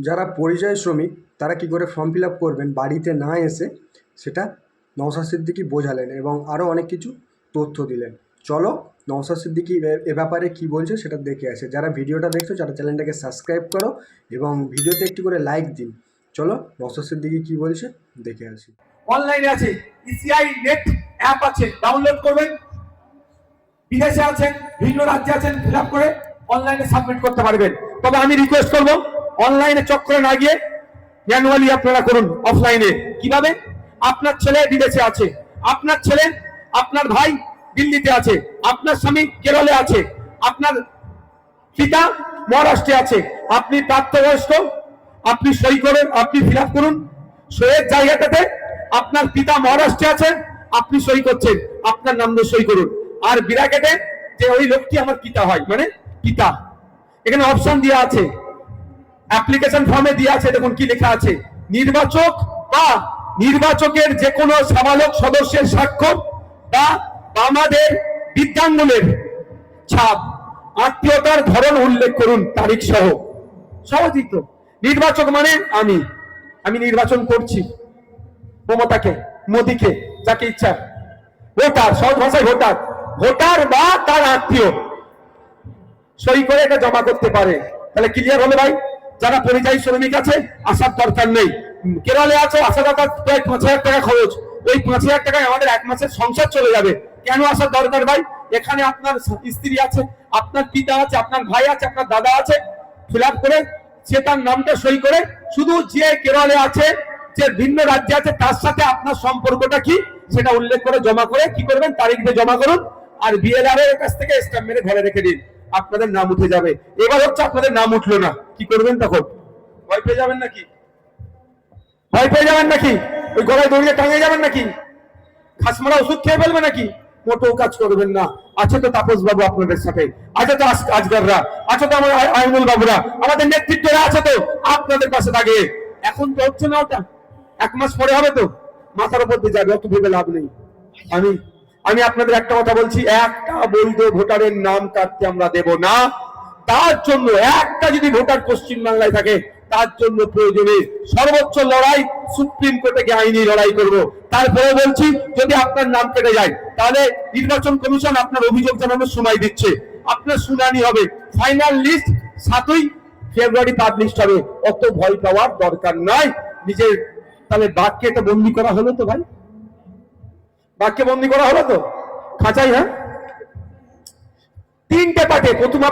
যারা পরিযায়ী শ্রমিক, তারা কি করে ফর্ম ফিল আপ করবেন, বাড়িতে না এসে? সেটা নওশাদ সিদ্দিকি বোঝালেন এবং আরও অনেক কিছু তথ্য দিলেন। চলো নওশাদ সিদ্দিকি এ- ব্যাপারে কি বলছে সেটা দেখে আসে। যারা ভিডিওটা দেখছ, যারা চ্যানেলটাকে সাবস্ক্রাইব করো এবং ভিডিওতে একটি করে লাইক দিন। চলো নওশাদ সিদ্দিকি কি বলছে দেখে আসি। অনলাইনে আছে ইসিআই নেট অ্যাপ আছে ডাউনলোড করবেন। বিদেশে আছেন, ভিন্ন রাজ্যে আছেন ফিল আপ করে অনলাইনে সাবমিট করতে পারবেন। তবে আমি রিকোয়েস্ট করব অনলাইনে চক্করে না গিয়ে ম্যানুয়ালি আপনারা করুন অফলাইনে কীভাবে? আপনার ছেলে বিদেশে আছে, আপনার ছেলে, আপনার ভাই দিল্লিতে আছে, আপনার স্বামী কেরলে আছে, আপনার পিতা মহারাষ্ট্রে আছে, আপনি প্রাপ্তবয়স্ক, আপনি সই করেন, আপনি ফিল করুন, সইয়ের জায়গাটাতে আপনার পিতা মহারাষ্ট্রে আছে, আপনি সই করছেন, আপনার নাম দিয়ে সই করুন। আর বিরাকেটে যে ওই লোকটি আমার পিতা হয় মানে পিতা। এখানে অপশন দেওয়া আছে। অ্যাপ্লিকেশন ফর্মে দেওয়া আছে, দেখুন কি লেখা আছে। নির্বাচক বা নির্বাচকের যে কোনো সাবালক সদস্যের স্বাক্ষর বা আমাদের বিদ্যাঙ্গনের ছাপ, আত্মীয়তার ধরন উল্লেখ করুন, তারিখ সহ। সহজই তো। নির্বাচক মানে আমি। আমি নির্বাচন করছি। মমতাকে, মোদীকে, যাকে ইচ্ছা। ভোটার সহজ ভাষায় ভোটার। ভোটার বা তার আত্মীয়। সই করে এটা জমা করতে পারে। তাহলে ক্লিয়ার হলো ভাই? যারা পরিযায়ী শ্রমিক আছে, আসার দরকার নেই। কেরলে আছে আসা দরকার প্রায় পাঁচ হাজার টাকা খরচ। ওই পাঁচ হাজার টাকায় আমাদের এক মাসের সংসার চলে যাবে। কেন আসার দরকার ভাই? এখানে আপনার স্ত্রী আছে, আপনার পিতা আছে, আপনার ভাই আছে, আপনার দাদা আছে। ফিল করে, সে তার নামটা সই করে, শুধু যে কেরলে আছে, যে ভিন্ন রাজ্যে আছে, তার সাথে আপনার সম্পর্কটা কি? সেটা উল্লেখ করে, জমা করে, কি করবেন? তারিখ দিয়ে জমা করুন। আর বিএলআর এর কাছ থেকে স্ট্যাম্প মেরে ঘরে রেখে দিন। আপনাদের নাম উঠে যাবে। এবার হচ্ছে আপনাদের নাম উঠল না। কি করবেন তখন? ভয় পেয়ে যাবেন নাকি? ভয় পেয়ে যাবেন নাকি? ওই গলায় দড়িয়ে টাঙিয়ে যাবেন নাকি? খাসমারা ওষুধ খেয়ে ফেলবে নাকি? মোটেও কাজ করবেন না। আছে তো তাপস বাবু আপনাদের সাথে। আছে তো আজগাররা। আছে তো আমার আইনুল বাবুরা। আমাদের নেতৃত্বরা আছে তো। আপনাদের পাশে থাকে। এখন তো হচ্ছে না ওটা। এক মাস পরে হবে তো। মাথার উপর দিয়ে যাবে। অত ভেবে লাভ নেই। আমি আমি আপনাদের একটা কথা বলছি। একটা বৈধ ভোটারের নাম কাটতে আমরা দেব না। তার জন্য একটা যদি ভোটার পশ্চিম বাংলায় থাকে, তার জন্য প্রয়োজনে সর্বোচ্চ লড়াই সুপ্রিম কোর্টে গিয়ে আইনি লড়াই করব। তারপরে বলছি, যদি আপনার নাম কেটে যায়, তাহলে নির্বাচন কমিশন আপনার অভিযোগ জানানোর সময় দিচ্ছে। আপনার শুনানি হবে। ফাইনাল লিস্ট সাতই ফেব্রুয়ারি পাবলিশ হবে। অত ভয় পাওয়ার দরকার নাই। নিজের তাহলে বাঘকে তো বন্দি করা হলো তো ভাই? বাঘকে বন্দি করা হলো তো? খাঁচাই হ্যাঁ? তিনটে পার্টে প্রথম